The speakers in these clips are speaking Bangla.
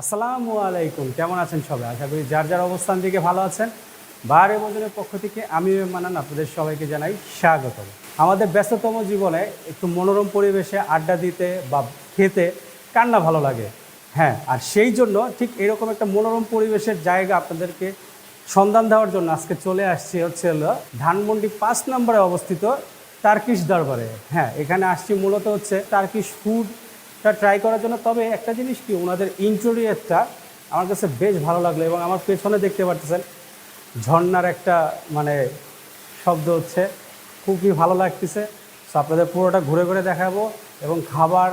আসসালামু আলাইকুম। কেমন আছেন সবাই? আশা করি যার যার অবস্থান থেকে ভালো আছেন। বাহারে ভোজনের পক্ষ থেকে আমি মানান আপনাদের সবাইকে জানাই স্বাগত আমাদের ব্যস্ততম জীবনে একটু মনোরম পরিবেশে আড্ডা দিতে বা খেতে কান্না ভালো লাগে। হ্যাঁ আর সেই জন্য ঠিক এরকম একটা মনোরম পরিবেশের জায়গা আপনাদেরকে সন্ধান দেওয়ার জন্য আজকে চলে আসছি হচ্ছে হলো ধানমন্ডি পাঁচ নম্বরে অবস্থিত টার্কিশ দরবারে। হ্যাঁ এখানে আসছি মূলত হচ্ছে টার্কিশ ফুডটা ট্রাই করার জন্য, তবে একটা জিনিস কি, ওনাদের ইন্টেরিয়ারটা আমার কাছে বেশ ভালো লাগল এবং আমার পেছনে দেখতে পাচ্ছেন ঝর্নার একটা মানে শব্দ হচ্ছে, খুবই ভালো লাগতেছে। সো আপনাদের পুরোটা ঘুরে ঘুরে দেখাবো এবং খাবার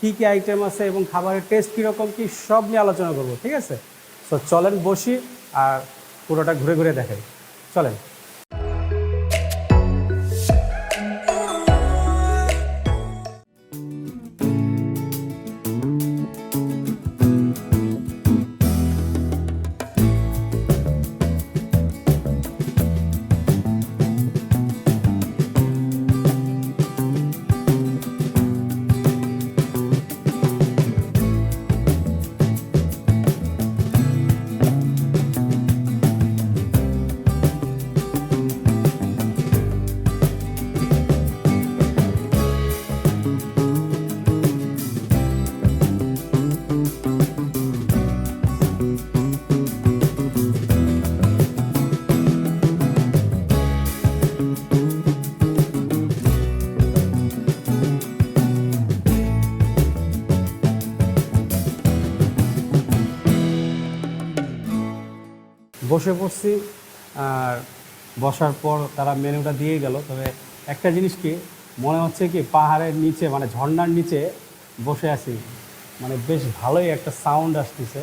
কী কী আইটেম আছে এবং খাবারের টেস্ট কীরকম কী, সব নিয়ে আলোচনা করব, ঠিক আছে? সো চলেন বসি আর পুরোটা ঘুরে ঘুরে দেখাই। চলেন। বসে পড়ছি, আর বসার পর তারা মেনুটা দিয়ে গেল। তবে একটা জিনিস কি, মনে হচ্ছে কি পাহাড়ের নিচে মানে ঝর্ণার নিচে বসে আছি। মানে বেশ ভালোই একটা সাউন্ড আসতেছে।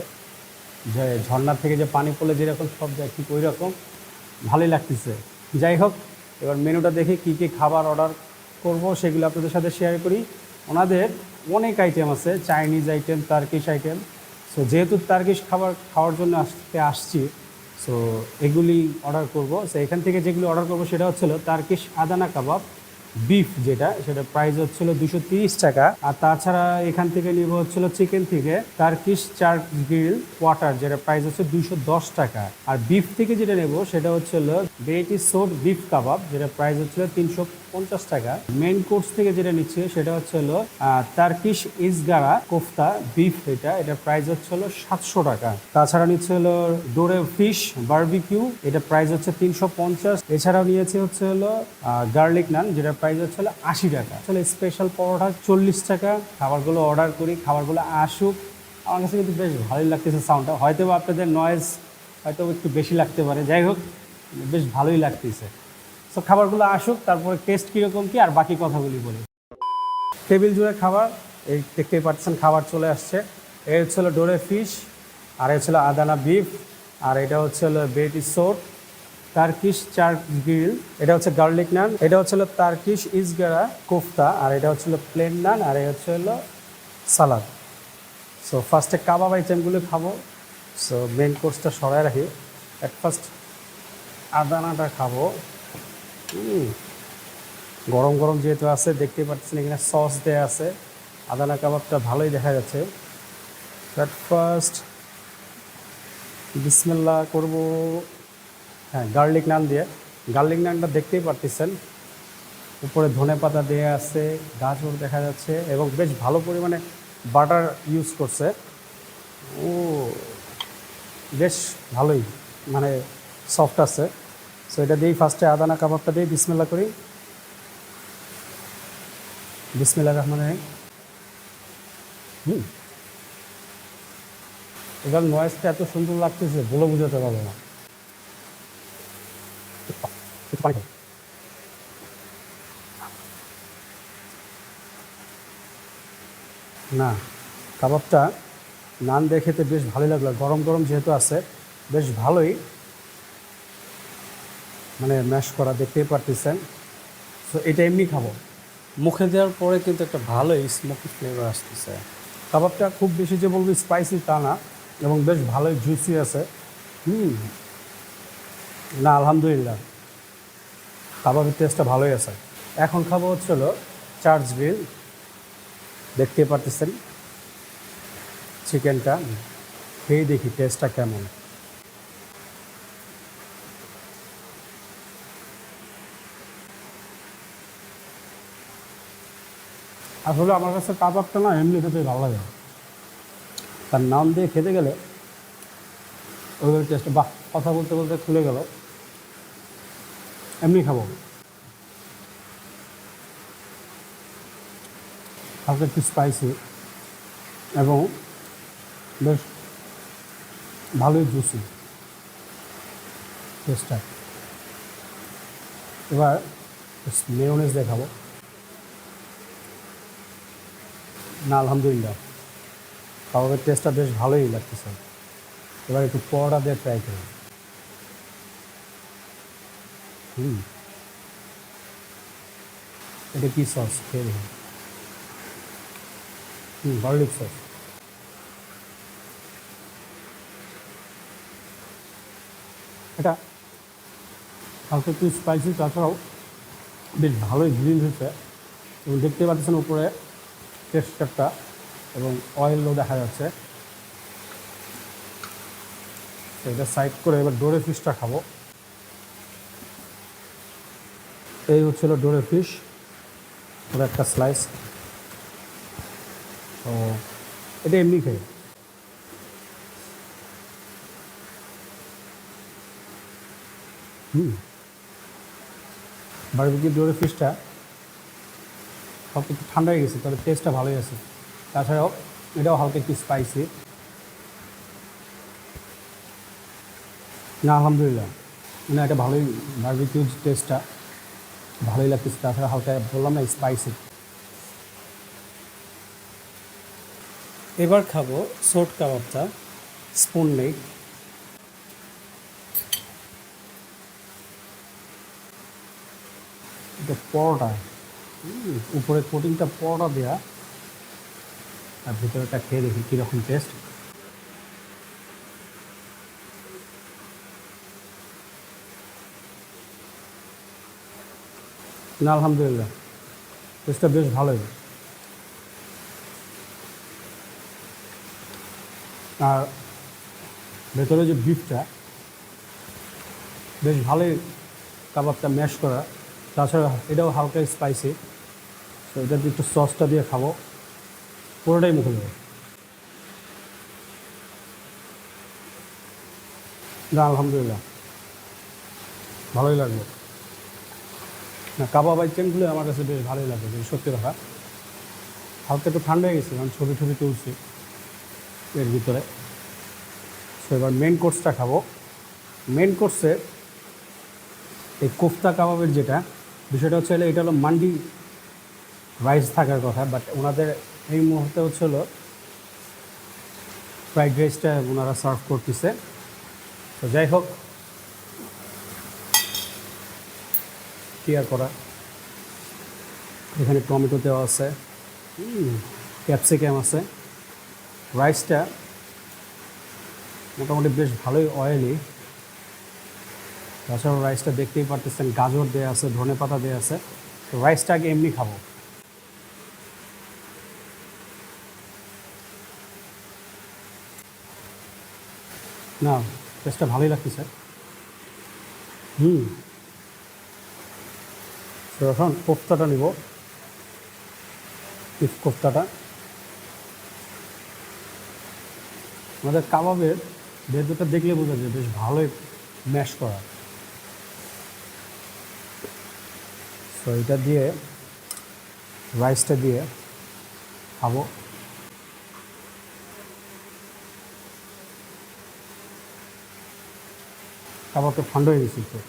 যে ঝর্ণার থেকে যে পানি পড়লে যেরকম শব্দ ঠিক ওই রকম ভালোই লাগতেছে। যাই হোক, এবার মেনুটা দেখে কী কী খাবার অর্ডার করব সেগুলো আপনাদের সাথে শেয়ার করি। ওনাদের অনেক আইটেম আছে Chinese item Turkish item so যেহেতু তার্কিশ খাবার খাওয়ার জন্য আসতে আসছি সো এগুলি অর্ডার করব। সো এখান থেকে যেগুলি অর্ডার করব সেটা হচ্ছিল তার্কিশ আদানা কাবাব বিফ যেটা সেটা প্রাইস হচ্ছিল দুশো তিরিশ টাকা। আর তাছাড়া এখান থেকে নিব হচ্ছিল চিকেন থেকে তার্কিশ চার গ্রিল কোয়াটার যেটা প্রাইস হচ্ছে দুশো দশ টাকা। আর বিফ থেকে যেটা নেব সেটা হচ্ছিল বেটি সোট বিফ কাবাব, যেটা প্রাইস হচ্ছিল তিনশো পঞ্চাশ টাকা। মেন কোর্স থেকে যেটা নিচ্ছে সেটা হচ্ছে হলো তার্কিশ ইসগারা কোফতা বিফ এটা। এটা প্রাইস হচ্ছে হলো সাতশো টাকা। তাছাড়া নিচ্ছে হলো ডোরে ফিশ বারবিকিউ এটা প্রাইস হচ্ছে তিনশো পঞ্চাশ। এছাড়াও নিয়েছে হচ্ছে হলো গার্লিক নান যেটা প্রাইস হচ্ছে হলো আশি টাকা। আসলে স্পেশাল পরোটা চল্লিশ টাকা। খাবারগুলো অর্ডার করি, খাবারগুলো আসুক। আমার কাছে কিন্তু বেশ ভালোই লাগতেছে সাউন্ডটা হয়তো আপনাদের নয়েজ হয়তো একটু বেশি লাগতে পারে। যাই হোক বেশ ভালোই লাগতেছে। সো খাবারগুলো আসুক, তারপরে টেস্ট কীরকম কি, আর বাকি কথাগুলি বলি। টেবিল জুড়ে খাবার, এই দেখতেই পাচ্ছেন খাবার চলে আসছে। এ হচ্ছে ডোরে ফিশ আর এ হচ্ছিল আদানা বিফ আর এটা হচ্ছে হলো বেটি সোট তার্কিশ চার গ্রিল এটা হচ্ছে গার্লিক নান এটা হচ্ছে হলো ইসগারা কোফতা আর এটা হচ্ছে হলো প্লেন নান আর এটা হচ্ছে হলো সালাদ সো ফার্স্টে কাবাব আইটেমগুলো খাব। সো মেন কোর্সটা সরাই রাখি। অ্যাট ফার্স্ট আদানাটা খাব। গরম গরম যেহেতু আছে, দেখতেই পাচ্ছেন এখানে সস দেয়া আছে। আদানা কাবাবটা ভালোই দেখা যাচ্ছে। অ্যাট ফার্স্ট বিসমিল্লা করব। হ্যাঁ গার্লিক নান দিয়ে। গার্লিক নানটা দেখতেই পারতেছেন। উপরে ধনে পাতা দেয়া আছে, গাজর দেখা যাচ্ছে, এবং বেশ ভালো পরিমাণে বাটার ইউজ করছে। ও, বেশ ভালোই মানে সফট আছে। সো এটা দিয়েই ফার্স্টে আদানা কাবাবটা দিয়ে বিসমিল্লা করি। বিসমিল্লা রহমান রহিম। হুম। এবার নয়েজটা এত সুন্দর লাগতেছে, বলে বুঝাতে পারব না। না, কাবাবটা নান দিয়ে খেতে বেশ ভালোই লাগল। গরম গরম যেহেতু আছে, বেশ ভালোই। মানে ম্যাশ করা দেখতেই পারতেছেন। সো এটা এমনি খাব। মুখে দেওয়ার পরে কিন্তু একটা ভালোই স্মোকি ফ্লেভার আসতেছে। কাবাবটা খুব বেশি যে বলব স্পাইসি তা না এবং বেশ ভালোই জুসি আছে। হুম। না আলহামদুলিল্লাহ। কাবাবের টেস্টটা ভালোই আছে। এখন খাব হচ্ছিল চার্জ গ্রিল দেখতে পারতেছেন? চিকেনটা খেয়ে দেখি টেস্টটা কেমন। আসলে আমার কাছে কাবাবটা না, এমনি খেতে ভালো লাগে। তার নাম দিয়ে খেতে গেলে ওইভাবে টেস্টটা বাহ, কথা বলতে বলতে খুলে গেল। এমনি খাব। হালকা একটু স্পাইসি এবং বেশ ভালোই জুসি টেস্টটা এবার মেয়নেজ দেখাবো না, আলহামদুলিল্লাহ। কাবাবের টেস্টটা বেশ ভালোই লাগতেছে। এবার একটু পরোটা দিয়ে ট্রাই করি হুম। এটা কি সস খেয়ে হুম গার্লিক সস এটা হালকা একটু স্পাইসি তাছাড়াও বেশ ভালোই গ্রিল হয়েছে। এবং দেখতে পাচ্ছেন উপরে টেক্সচারটা এবং অয়েলও দেখা যাচ্ছে। এটা সাইড করে এবার ডোরে ফিশটা খাব। এই হচ্ছিল ডোরে ফিশ ওর একটা স্লাইস তো এটা এমনি খাই হুম। বারবিকিউ ডোরে ফিশটা সব একটু ঠান্ডা হয়ে গেছে তবে টেস্টটা ভালোই আছে। তাছাড়াও এটাও হালকা একটু স্পাইসি না, আলহামদুলিল্লাহ। মানে এটা ভালোই বারবিকিউ টেস্টটা ভালোই লাগতেছে। তাছাড়া হালকা বললাম না স্পাইসি এবার খাব সোট কাবাবটা স্পুন নেই এটা পরোটা। উপরে কোটিংটা পড়া দেওয়া আর ভিতরেটা খেয়ে দেখি কীরকম টেস্ট না, আলহামদুলিল্লাহ টেস্টটা বেশ ভালোই। আর ভেতরে যে বিফটা বেশ ভালোই কাবাবটা ম্যাশ করা। তাছাড়া এটাও হালকা স্পাইসি তো এটা একটু সসটা দিয়ে খাব। পুরোটাই মুখে দেবো। না আলহামদুলিল্লাহ। ভালোই লাগল। না, কাবাব আইটেমগুলো আমার কাছে বেশ ভালোই লাগে, যদি সত্যি কথা। হালকা একটু ঠান্ডা হয়ে গেছে, কারণ ছবি ছবি তুলছি এর ভিতরে। তো এবার মেন কোর্সটা খাব। মেন কোর্সে এই কোফতা কাবাবের যেটা বিষয়টা হচ্ছে এটা হলো মান্ডি রাইস থাকার কথা বাট ওনাদের এই মুহূর্তে হচ্ছে হলো ফ্রাইড রাইসটা ওনারা সার্ভ করতেছে। তো যাই হোক ক্লিয়ার করা? এখানে টমেটো দেওয়া আছে ক্যাপসিকাম আছে। রাইসটা মোটামুটি বেশ ভালোই অয়েলি তাছাড়াও রাইসটা দেখতেই পারতেছেন, গাজর দেওয়া আছে, ধনে পাতা দেওয়া আছে। তো রাইসটা আগে এমনি খাব। না টেস্টটা ভালোই লাগতেছে। হুম। তো এখন কোফতাটা নিব। বিফ কোফতাটা। আমাদের কাবাবের ভেতরটা দেখলে বোঝা যায় বেশ ভালোই ম্যাশ করা। তো এটা দিয়ে রাইসটা দিয়ে খাব। কাবাবটা ঠান্ডা হয়ে গেছে তো।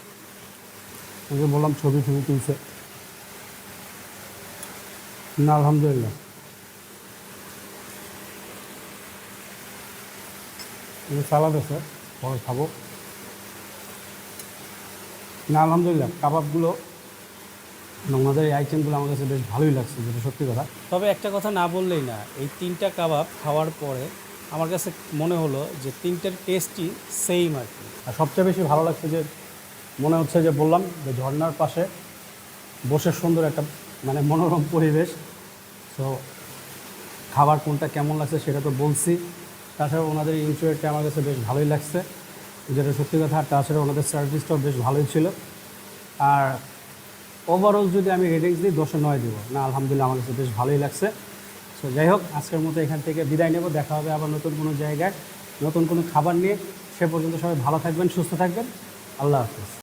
বললাম, ছবি ছবি তুলছে। না, আলহামদুলিল্লাহ। সালাদ আছে, পরে খাব। না, আলহামদুলিল্লাহ, কাবাবগুলো ওনাদের এই আইটেমগুলো আমার কাছে বেশ ভালোই লাগছে, যেটা সত্যি কথা। তবে একটা কথা না বললেই না, এই তিনটা কাবাব খাওয়ার পরে আমার কাছে মনে হলো যে তিনটার টেস্টই সেম আর কি। আর সবচেয়ে বেশি ভালো লাগছে যে মনে হচ্ছে যে বললাম যে ঝর্ণার পাশে বসে সুন্দর একটা মানে মনোরম পরিবেশ। তো খাবার কোনটা কেমন লাগছে সেটা তো বলছি। তাছাড়া ওনাদের ইন্টারভিউটা আমার কাছে বেশ ভালোই লাগছে। যেটা সত্যি কথা, আর তাছাড়া ওনাদের সার্ভিসটাও বেশ ভালোই ছিল। আর ওভারঅল যদি আমি রেটিংস দিই, দশে নয় দেবো। না, আলহামদুলিল্লাহ আমার কাছে বেশ ভালোই লাগছে। সো যাই হোক, আজকের মতো এখান থেকে বিদায় নেব। দেখা হবে আবার নতুন কোনো জায়গায়। নতুন কোনো খাবার নিয়ে। সে পর্যন্ত সবাই ভালো থাকবেন, সুস্থ থাকবেন। আল্লাহ হাফিজ।